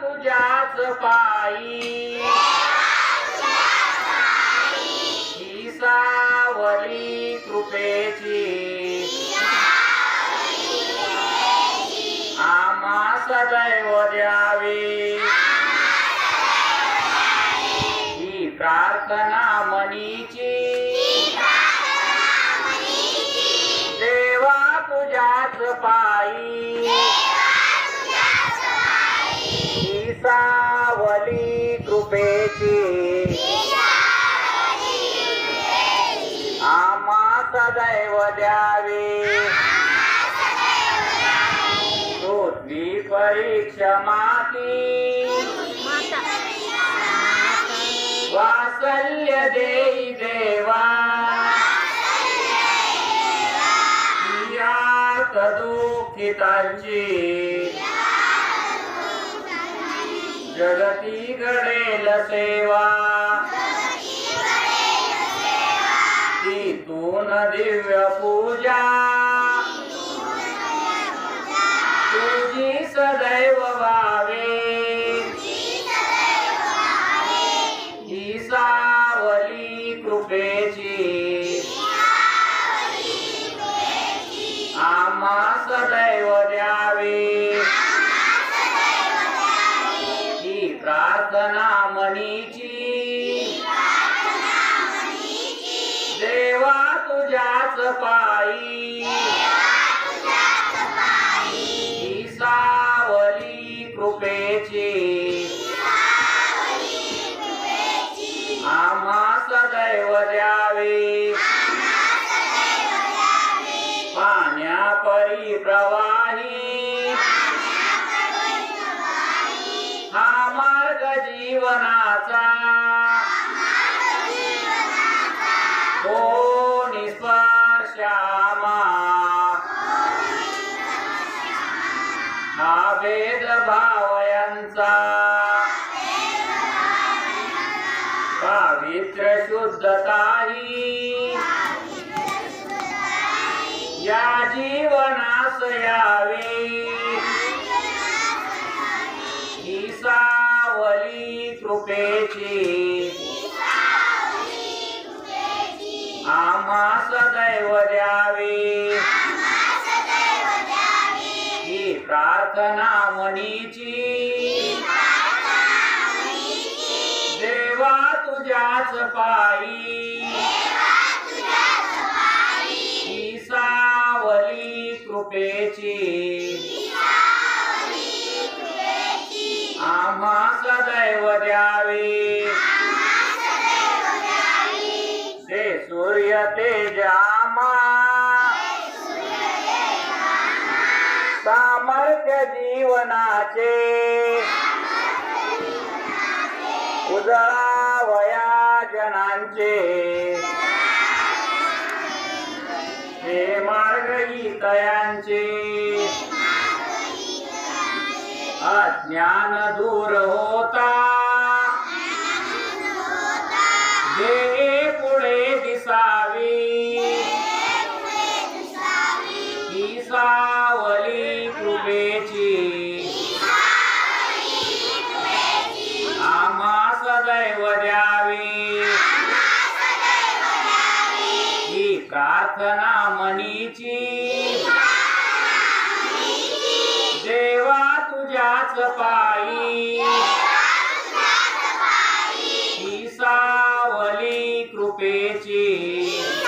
तुझ्याच पायी. ही सावली कृपेची. आम्हा सदैव द्यावी. ही प्रार्थना मनीची. सदैव द्यावी. पृथ्वी परीक्षा माती. वासल्य देई देवा. यात दुःखितांची. जगती घडेल सेवा. दिव्य पूजा. तुझी सदैव व्हावे. ही सावली कृपेची. आम्हा सदैव द्यावे. ही प्रार्थना मनीची तुझ्याच पायी. ही सावली कृपेची. आम्हा सदैव द्यावे. पाण्या परी प्रवाही. हा मार्ग जीवनाचा. हा भेदभाव यांचा पावित्र शुद्धताही या जीवनास यावे. प्रार्थना मनीची. देवा तुझ्याच पायी. ही सावली कृपेची. आम्हा सदैव द्यावी. ते सूर्य तेजामा सामर्थ्य जीवनाचे. उजळावया जनांचे. हे मार्ग तयांचे अज्ञान दूर होता. जे पुढे दिसावी. ही सावली कृपेची प्रार्थना मनीची देवा तुझ्याच पायी. ही सावली कृपेची.